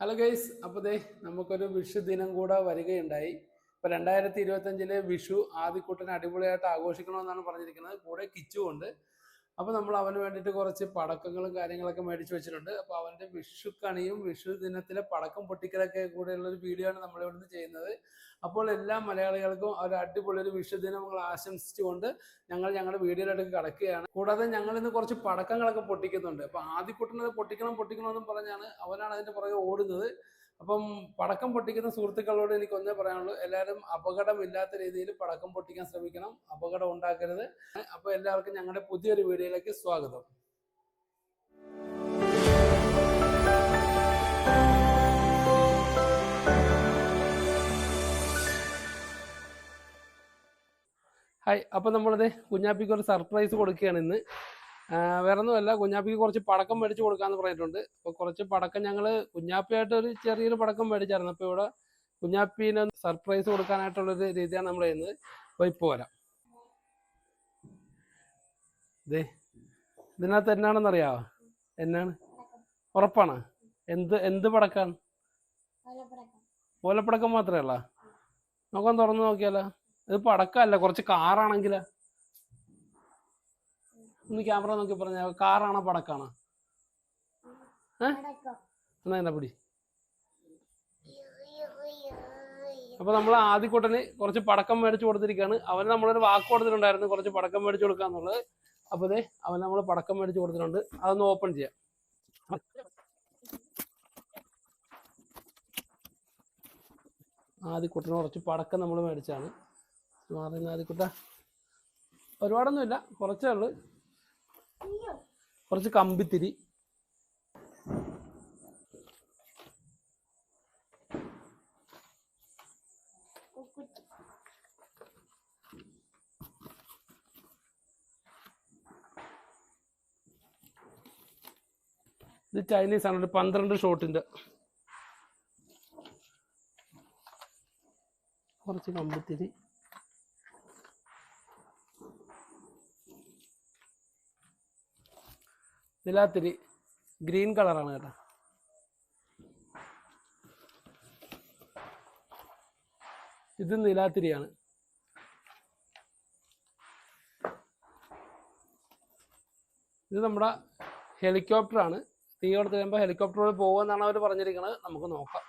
Hello guys അപ്പോൾ ദേ നമുക്കൊരു വിഷു ദിനം കൂടെ വരികയുണ്ടായി. ഇപ്പോൾ രണ്ടായിരത്തി ഇരുപത്തഞ്ചിലെ വിഷു ആദ്യക്കൂട്ടനെ അടിപൊളിയായിട്ട് ആഘോഷിക്കണമെന്നാണ് പറഞ്ഞിരിക്കുന്നത്. കൂടെ കിച്ചു ഉണ്ട് അപ്പോൾ നമ്മൾ അവന് വേണ്ടിയിട്ട് കുറച്ച് പടക്കങ്ങളും കാര്യങ്ങളൊക്കെ മേടിച്ച് വെച്ചിട്ടുണ്ട്. അപ്പോൾ അവന്റെ വിഷു കണിയും വിഷു ദിനത്തിലെ പടക്കം പൊട്ടിക്കലൊക്കെ കൂടെയുള്ള ഒരു വീഡിയോ ആണ് നമ്മൾ ഇവിടുന്ന് ചെയ്യുന്നത്. അപ്പോൾ എല്ലാ മലയാളികൾക്കും ഒരു അടിപൊളി ഒരു വിഷു ദിനം ആശംസിച്ചുകൊണ്ട് ഞങ്ങൾ ഞങ്ങളുടെ വീഡിയോയിലേക്ക് കടക്കുകയാണ്. കൂടാതെ ഞങ്ങൾ ഇന്ന് കുറച്ച് പടക്കങ്ങളൊക്കെ പൊട്ടിക്കുന്നുണ്ട്. അപ്പൊ ആദ്യക്കുട്ടനത് പൊട്ടിക്കണം പൊട്ടിക്കണം എന്നും പറഞ്ഞാണ് അവനാണ് അതിന്റെ പുറകെ ഓടുന്നത്. അപ്പം പടക്കം പൊട്ടിക്കുന്ന സുഹൃത്തുക്കളോട് എനിക്ക് ഒന്നേ പറയാനുള്ളൂ. എല്ലാവരും അപകടമില്ലാത്ത രീതിയിൽ പടക്കം പൊട്ടിക്കാൻ ശ്രമിക്കണം. അപകടം ഉണ്ടാക്കരുത്. അപ്പൊ എല്ലാവർക്കും ഞങ്ങളുടെ പുതിയൊരു വീഡിയോയിലേക്ക് സ്വാഗതം. ഹായ്. അപ്പം നമ്മളത് കുഞ്ഞാപ്പിക്ക് ഒരു സർപ്രൈസ് കൊടുക്കുകയാണ് ഇന്ന്. വേറെ ഒന്നുമല്ല കുഞ്ഞാപ്പിക്ക് കുറച്ച് പടക്കം മേടിച്ച് കൊടുക്കാന്ന് പറഞ്ഞിട്ടുണ്ട്. അപ്പോൾ കുറച്ച് പടക്കം ഞങ്ങൾ കുഞ്ഞാപ്പിയായിട്ട് ഒരു ചെറിയൊരു പടക്കം മേടിച്ചായിരുന്നു. അപ്പോൾ ഇവിടെ കുഞ്ഞാപ്പിനെ സർപ്രൈസ് കൊടുക്കാനായിട്ടുള്ള ഒരു രീതിയാണ് നമ്മൾ ചെയ്യുന്നത്. അപ്പോൾ ഇപ്പൊ വരാം. ദേ ഇതിനകത്ത് എന്നാണെന്ന് അറിയാവോ? എന്നാണ്? ഉറപ്പാണ്. എന്ത് എന്ത് പടക്കാണ്? ഓലപ്പടക്കം മാത്രമേ ഉള്ള? നമുക്കൊന്ന് തുറന്നു നോക്കിയാലോ? ഇത് പടക്കമല്ല കുറച്ച് കാറാണെങ്കിലോ. ഒന്ന് ക്യാമറ നോക്കി പറഞ്ഞ കാറാണോ പടക്കാണോ? എന്നാ എന്നാ പിടി. അപ്പൊ നമ്മൾ ആദ്യക്കൂട്ടന് കുറച്ച് പടക്കം മേടിച്ചു കൊടുത്തിരിക്കുകയാണ് അവന് നമ്മളൊരു വാക്ക് കൊടുത്തിട്ടുണ്ടായിരുന്നു കുറച്ച് പടക്കം മേടിച്ചു കൊടുക്കാന്നുള്ളത്. അപ്പൊ അതെ അവൻ നമ്മൾ പടക്കം മേടിച്ചു കൊടുത്തിട്ടുണ്ട്. അതൊന്ന് ഓപ്പൺ ചെയ്യാം. ആദ്യക്കുട്ടന് കുറച്ച് പടക്കം നമ്മൾ മേടിച്ചാണ്. മാറുന്ന ആദ്യക്കുട്ട ഒരുപാടൊന്നുമില്ല കുറച്ചേ ഉള്ളു. കുറച്ച് കമ്പിത്തിരി. ഇത് ചൈനീസ് ആണ്. ഒരു പന്ത്രണ്ട് ഷോട്ടിന്റെ കുറച്ച് കമ്പിത്തിരി. നിലാത്തിരി ഗ്രീൻ കളറാണ് കേട്ടോ. ഇത് നിലാത്തിരിയാണ്. ഇത് നമ്മുടെ ഹെലികോപ്റ്റർ ആണ്. തീ കൊടുത്ത് കഴിയുമ്പോൾ ഹെലികോപ്റ്ററിൽ പോകുമെന്നാണ് അവർ പറഞ്ഞിരിക്കുന്നത് നമുക്ക് നോക്കാം.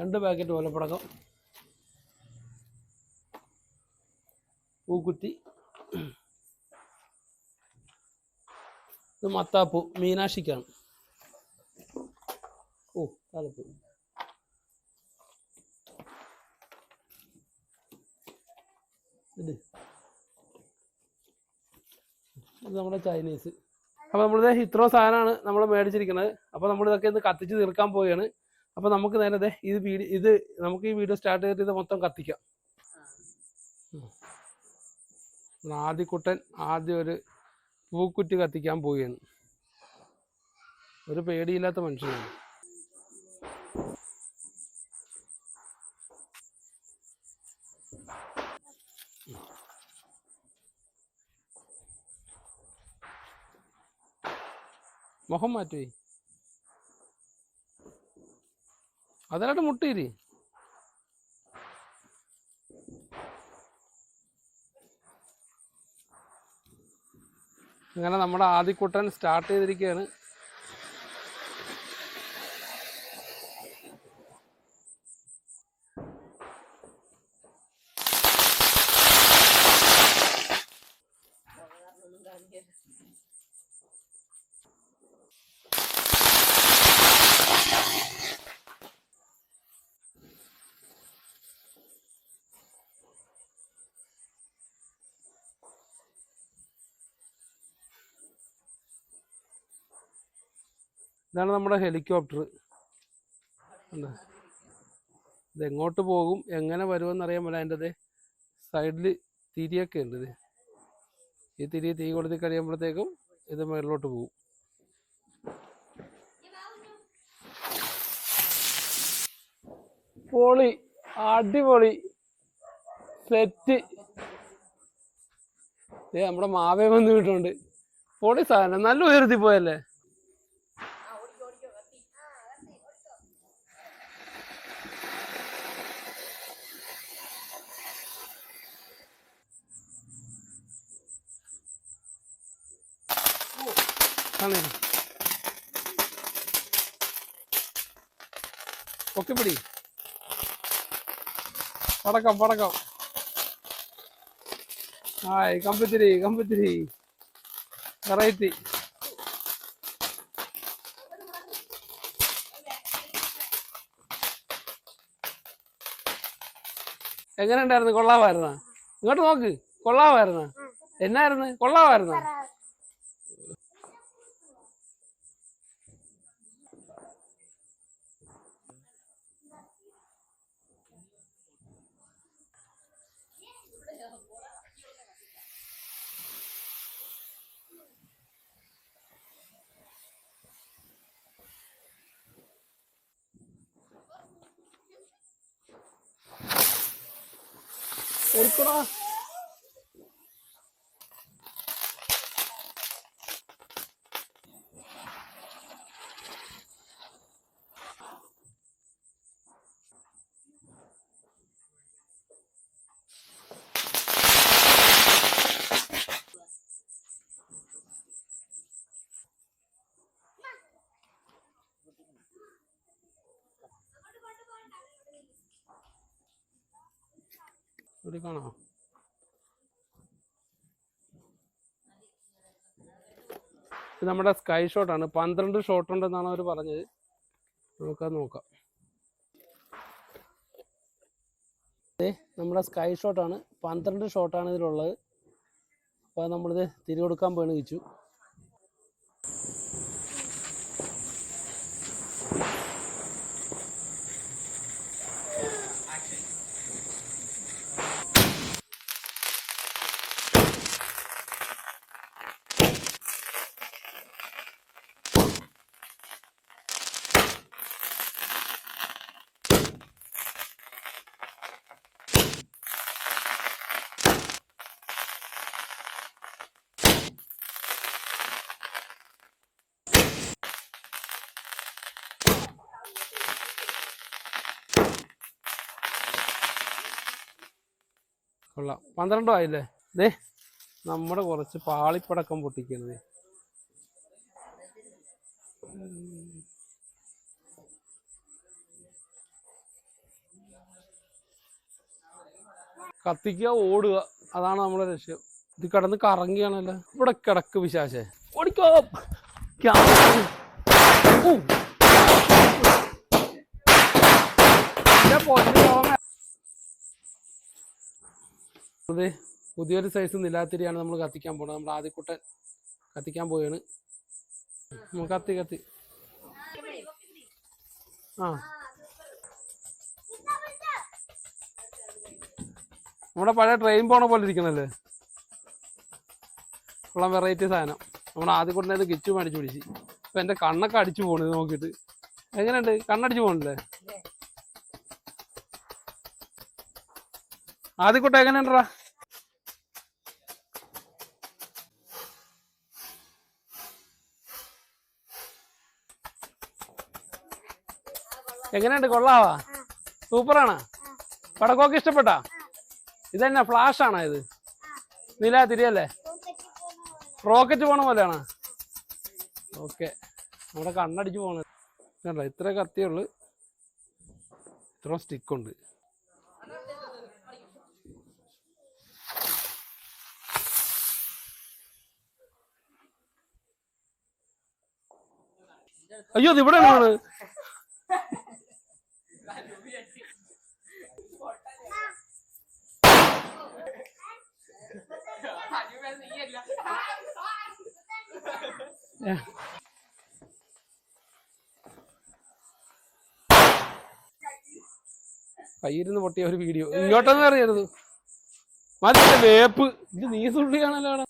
രണ്ട് പാക്കറ്റ് ഓലപ്പടക്കം. പൂക്കുറ്റി. ഇത് മത്താപ്പൂ മീനാക്ഷിക്കാണ്. ഓ തലപ്പൂ. നമ്മുടെ ചൈനീസ്. അപ്പോൾ നമ്മളിത് ഇത്ര സാധനമാണ് നമ്മൾ മേടിച്ചിരിക്കുന്നത്. അപ്പോൾ നമ്മളിതൊക്കെ ഇന്ന് കത്തിച്ച് തീർക്കാൻ പോവുകയാണ്. അപ്പോൾ നമുക്ക് നേരത്തെ ഇത് വീഡിയോ ഇത് നമുക്ക് ഈ വീഡിയോ സ്റ്റാർട്ട് ചെയ്തിട്ട് ഇത് മൊത്തം കത്തിക്കാം. ആദ്യക്കുട്ടൻ ആദ്യം ഒരു പൂക്കുറ്റി കത്തിക്കാൻ പോവുകയാണ്. ഒരു പേടിയില്ലാത്ത മനുഷ്യനാണ്. മുഖം മാറ്റുവേ. അതിലായിട്ട് മുട്ടിയിരി അങ്ങനെ നമ്മുടെ ആദ്യക്കൂട്ടൻ സ്റ്റാർട്ട് ചെയ്തിരിക്കുകയാണ്. ഇതാണ് നമ്മുടെ ഹെലികോപ്റ്റർ. കണ്ടോ? ഇത് എങ്ങോട്ട് പോകും എങ്ങനെ വരുമെന്ന് അറിയാൻ പറ്റില്ല അതിന്റെ സൈഡിൽ തിരിയൊക്കെ ഉണ്ട് ഇത്. ഈ തിരി തീ കൊടുത്തി കഴിയുമ്പോഴത്തേക്കും ഇത് മേളിലോട്ട് പോകും. പൊളി അടിപൊളി സെറ്റ്. നമ്മുടെ മാവേ വന്ന് വീട്ടുണ്ട് പൊളി സാധനം നല്ല ഉയർത്തി പോയല്ലേ? കാണേ ഒക്കെ പിടി. പടക്കം പടക്കം. ഹായ് കമ്പത്തിരി കമ്പത്തിരി. വെറൈറ്റി. എങ്ങനെ ഉണ്ടായിരുന്നു കൊള്ളാമായിരുന്ന? ഇങ്ങോട്ട് നോക്ക്. കൊള്ളാമായിരുന്ന? എന്നായിരുന്നു? കൊള്ളാമായിരുന്ന? 우리 끌어. ഇവിടെ കാണാം ഇത് നമ്മുടെ സ്കൈ ഷോട്ടാണ് പന്ത്രണ്ട് ഷോട്ട് ഉണ്ടെന്നാണ് അവർ പറഞ്ഞത്. നമുക്കത് നോക്കാം. നമ്മുടെ സ്കൈ ഷോട്ടാണ് പന്ത്രണ്ട് ഷോട്ടാണ് ഇതിലുള്ളത്. അപ്പോൾ നമ്മളിത് തിരി കൊടുക്കാൻ പോയാണ് കൊള്ളാം. പന്ത്രണ്ടോ ആയില്ലേ? ദേ നമ്മുടെ കുറച്ച് പാളിപ്പടക്കം പൊട്ടിക്കുന്നത് കത്തിക്കുക ഓടുക അതാണ് നമ്മുടെ ലക്ഷ്യം. ഇത് കിടന്ന് കറങ്ങിയാണല്ലോ ഇവിടെ കിടക്ക് വിശാശേ ഓടിക്കോ. ഓ ഊ. അതെ പുതിയൊരു സൈസ് നിലാത്തിരിയാണ് നമ്മൾ കത്തിക്കാൻ പോണത്. നമ്മൾ ആദ്യക്കുട്ടൻ കത്തിക്കാൻ പോയാണ് കത്തി കത്തി. ആ. നമ്മുടെ പഴയ ട്രെയിൻ പോണ പോലെ ഇരിക്കണല്ലേ? ഉള്ള വെറൈറ്റി സാധനം. നമ്മൾ ആദ്യം കൊണ്ടുവന്നത് കിച്ചു മേടിച്ചു പിടിച്ച്. ഇപ്പൊ എന്റെ കണ്ണൊക്കെ അടിച്ചു പോണത് നോക്കിയിട്ട്. എങ്ങനെയുണ്ട്? കണ്ണടിച്ചു പോണില്ലേ? ആദ്യക്കുട്ട എങ്ങനെയുണ്ടാ എങ്ങനെയുണ്ട്? കൊള്ളാവാ? സൂപ്പറാണ്. പടക്കോക്ക് ഇഷ്ടപ്പെട്ടാ? ഇതന്നെ ഫ്ലാഷ് ആണോ ഇത്? നില തിരിയല്ലേ? റോക്കറ്റ് പോണ പോലെയാണ്? ഓക്കെ. നമ്മുടെ കണ്ണടിച്ച് പോണ കണ്ട ഇത്ര കത്തിയുള്ളു. ഇത്ര സ്റ്റിക്കുണ്ട്. അയ്യോ ഇത് ഇവിടെ കയ്യിരുന്ന് പൊട്ടിയ ഒരു വീഡിയോ. ഇങ്ങോട്ടൊന്നും അറിയരുത് മതി വേപ്പ്. ഇത് നീ തുള്ളിയാണല്ലോ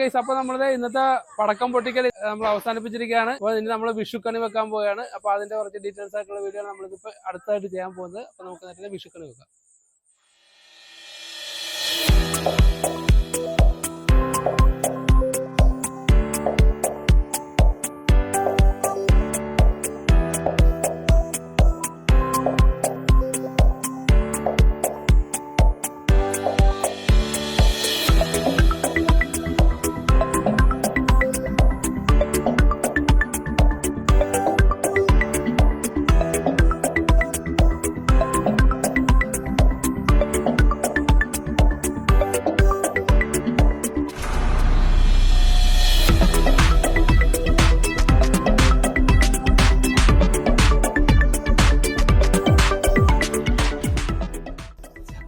ഗൈസ് അപ്പൊ നമ്മളുടെ ഇന്നത്തെ പടക്കം പൊട്ടിക്കൽ നമ്മൾ അവസാനിപ്പിച്ചിരിക്കുകയാണ്. അപ്പൊ ഇനി നമ്മൾ വിഷുക്കണി വെക്കാൻ പോവുകയാണ്. അപ്പൊ അതിന്റെ കുറച്ച് ഡീറ്റെയിൽസ് ആയിട്ടുള്ള വീഡിയോ നമ്മളിതിപ്പോ അടുത്തായിട്ട് ചെയ്യാൻ പോകുന്നത്. അപ്പൊ നമുക്ക് നേരത്തെ വിഷുക്കണി വെക്കാം.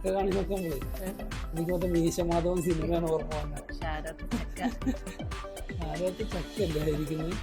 ചെക്ക കാണിച്ചു നോക്കുമ്പോഴേ എനിക്ക് മൊത്തം മീശമാധവൻ സിനിമയാണ് ഓർമ്മ വന്നത്. ശാരദ ചക്ക. ചക്കല്ല ഇരിക്കുന്നത്?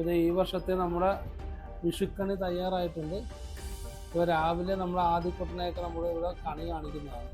ഇത് ഈ വർഷത്തെ നമ്മുടെ വിഷുക്കണി തയ്യാറായിട്ടുണ്ട്. ഇപ്പോൾ രാവിലെ നമ്മൾ ആദ്യക്കുട്ടനെയൊക്കെ നമ്മൾ ഇവിടെ കണി കാണിക്കുന്നതാണ്.